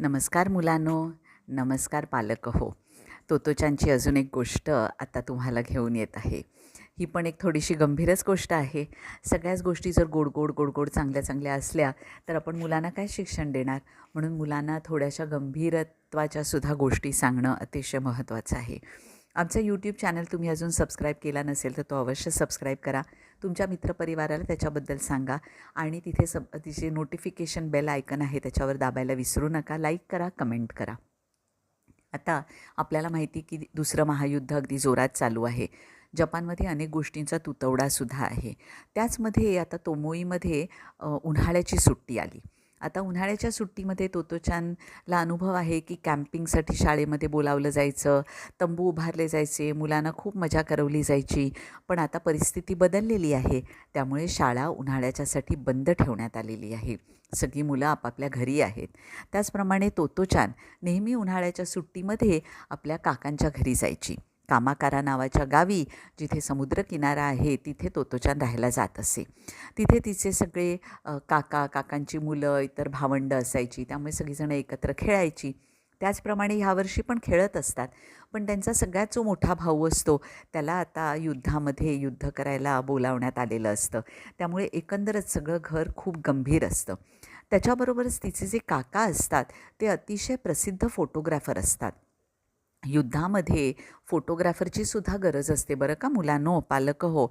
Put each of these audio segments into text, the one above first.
नमस्कार मुलांनो नमस्कार पालक हो. तोतोचांची अजून एक गोष्ट आता तुम्हाला घेऊन येत आहे. ही पण एक थोडीशी गंभीरच गोष्ट आहे. सगळ्याच गोष्टी जर गोड गोड गोड गोड चांगल्या चांगल्या असल्या तर आपण मुलांना काय शिक्षण देणार? म्हणून मुलांना थोड्याशा गंभीरत्वाच्या सुद्धा गोष्टी सांगणं अतिशय महत्त्वाचं आहे. आमचं यूट्यूब चॅनल तुम्ही अजून सबस्क्राईब केला नसेल तर तो अवश्य सबस्क्राईब करा. तुमच्या मित्रपरिवाराला त्याच्याबद्दल सांगा. आणि तिथे सब तिचे नोटिफिकेशन बेल आयकन आहे त्याच्यावर दाबायला विसरू नका. लाईक करा कमेंट करा. आता आपल्याला माहिती की दुसरं महायुद्ध अगदी जोरात चालू आहे. जपानमध्ये अनेक गोष्टींचा तुतवडासुद्धा आहे. त्याचमध्ये आता तोमोईमध्ये उन्हाळ्याची सुट्टी आली. आता उन्हाळ्याच्या सुट्टीमध्ये तोतोचानला अनुभव आहे की कॅम्पिंगसाठी शाळेमध्ये बोलावलं जायचं तंबू उभारले जायचे मुलांना खूप मजा करवली जायची पण आता परिस्थिती बदललेली आहे. त्यामुळे शाळा उन्हाळ्याच्यासाठी बंद ठेवण्यात आलेली आहे. सगळी मुलं आपापल्या घरी आहेत. त्याचप्रमाणे तोतोचान नेहमी उन्हाळ्याच्या सुट्टीमध्ये आपल्या काकांच्या घरी जायची. कामाकारा नावाच्या गावी जिथे समुद्रकिनारा आहे तिथे तोतोचान राहायला जात असे. तिथे तिचे सगळे काका काकांची मुलं इतर भावंडं असायची. त्यामुळे सगळीजणं एकत्र खेळायची. त्याचप्रमाणे ह्यावर्षी पण खेळत असतात. पण त्यांचा सगळ्यात जो मोठा भाऊ असतो त्याला आता युद्धामध्ये युद्ध करायला बोलावण्यात आलेलं असतं. त्यामुळे एकंदरच सगळं घर खूप गंभीर असतं. त्याच्याबरोबरच तिचे जे काका असतात ते अतिशय प्रसिद्ध फोटोग्राफर असतात. युद्धामध्ये फोटोग्राफरची सुद्धा गरज असते बरं का? मुलांनो पालक हो.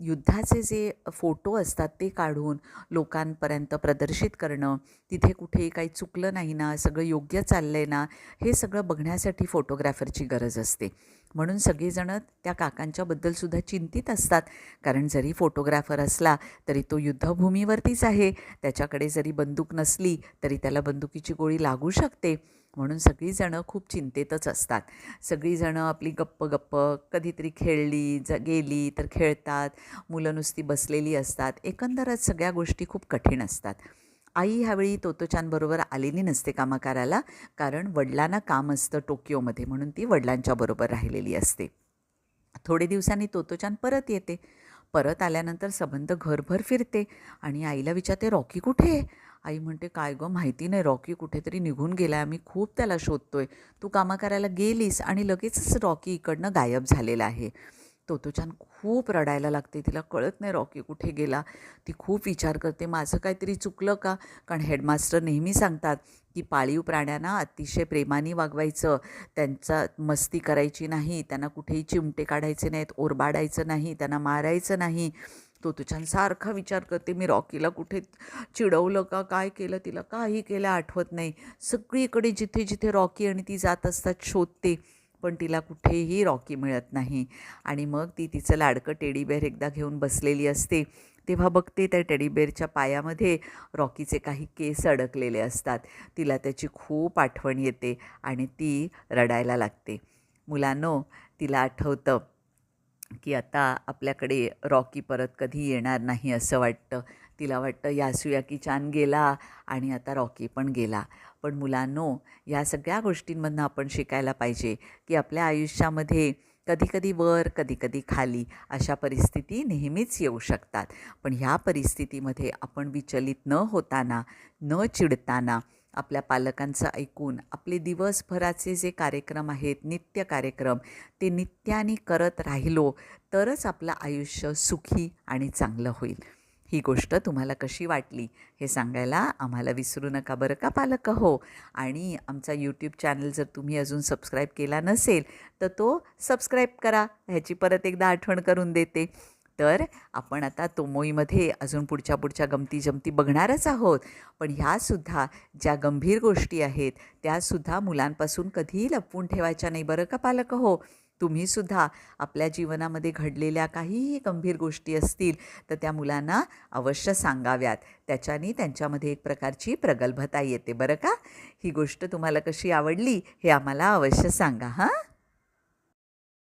युद्धाचे जे फोटो असतात ते काढून लोकांपर्यंत प्रदर्शित करणं तिथे कुठे काही चुकलं नाही ना सगळं योग्य चाललं आहे ना हे सगळं बघण्यासाठी फोटोग्राफरची गरज असते. म्हणून सगळीजणं त्या काकांच्याबद्दलसुद्धा चिंतित असतात. कारण जरी फोटोग्राफर असला तरी तो युद्धभूमीवरतीच आहे. त्याच्याकडे जरी बंदूक नसली तरी त्याला बंदुकीची गोळी लागू शकते. म्हणून सगळीजणं खूप चिंतेतच असतात. सगळीजणं आपली गप्प गप्प कधीतरी खेळली ज गेली तर खेळतात मुलं नुसती बसलेली असतात. एकंदरच सगळ्या गोष्टी खूप कठीण असतात. आई ह्यावेळी तोतोचानबरोबर आलेली नसते कामाकाराला कारण वडिलांना काम असतं टोकियोमध्ये म्हणून ती वडिलांच्या बरोबर राहिलेली असते. थोडे दिवसांनी तोतोचान परत येते. परत आल्यानंतर सबंध घरभर फिरते आणि आईला विचारते रॉकी कुठे आहे? आई म्हणते काय गं माहिती नाही रॉकी कुठेतरी निघून गेला आहे आम्ही खूप त्याला शोधतोय. तू कामा करायला गेलीस आणि लगेचच रॉकी इकडनं गायब झालेला आहे. तोतोचान खूप रडायला लागते तिला कळत नाही रॉकी कुठे गेला. ती खूप विचार करते माझं काहीतरी चुकलं का? कारण हेडमास्टर नेहमी सांगतात की पाळीव प्राण्यांना अतिशय प्रेमाने वागवायचं. त्यांचा मस्ती करायची नाही त्यांना कुठेही चिमटे काढायचे नाहीत ओरबाडायचं नाही त्यांना मारायचं नाही. तो तुझ्यासारखा विचार करते मी रॉकीला कुठे चिडवलं का काय केलं तिला काही केलं आठवत नाही. सगळीकडे जिथे जिथे रॉकी आणि ती जात असतात शोधते पण तिला कुठेही रॉकी मिळत नाही. आणि मग ती तिचं लाडकं टेडीबेअर एकदा घेऊन बसलेली असते. तेव्हा बघते त्या टेडीबेअरच्या पायामध्ये रॉकीचे काही केस अडकलेले असतात. तिला त्याची खूप आठवण येते आणि ती रडायला लागते. मुलांनो तिला आठवतं की आता आपल्याकडे रॉकी परत कधी येणार नाही असं वाटतं. तिला वाटतं यासुयाकी चान गेला आणि आता रॉकी पण गेला. पण मुलांनो या सगळ्या गोष्टींमधनं आपण शिकायला पाहिजे की आपल्या आयुष्यामध्ये कधीकधी वर कधीकधी खाली अशा परिस्थिती नेहमीच येऊ शकतात. पण ह्या परिस्थितीमध्ये आपण विचलित न होताना न चिडताना आपल्या पालकांचं ऐकून आपले दिवसभराचे जे कार्यक्रम आहेत नित्य कार्यक्रम ते नित्याने करत राहिलो तरच आपलं आयुष्य सुखी आणि चांगलं होईल. ही गोष्ट तुम्हाला कशी वाटली हे सांगायला आम्हाला विसरू नका बरं का पालक हो? आणि आमचा यूट्यूब चॅनल जर तुम्ही अजून सबस्क्राईब केला नसेल तर तो सबस्क्राईब करा. ह्याची परत एकदा आठवण करून देते. तर आपण आता तोमोईमध्ये अजून पुढच्या पुढच्या गमती जमती बघणारच आहोत. पण ह्यासुद्धा ज्या गंभीर गोष्टी आहेत त्यासुद्धा मुलांपासून कधीही लपवून ठेवायच्या नाही बरं का पालक? हो. तुम्हीसुद्धा आपल्या जीवनामध्ये घडलेल्या काहीही गंभीर गोष्टी असतील तर त्या मुलांना अवश्य सांगाव्यात. त्याच्याने त्यांच्यामध्ये एक प्रकारची प्रगल्भता येते बरं का? ही गोष्ट तुम्हाला कशी आवडली हे आम्हाला अवश्य सांगा हां?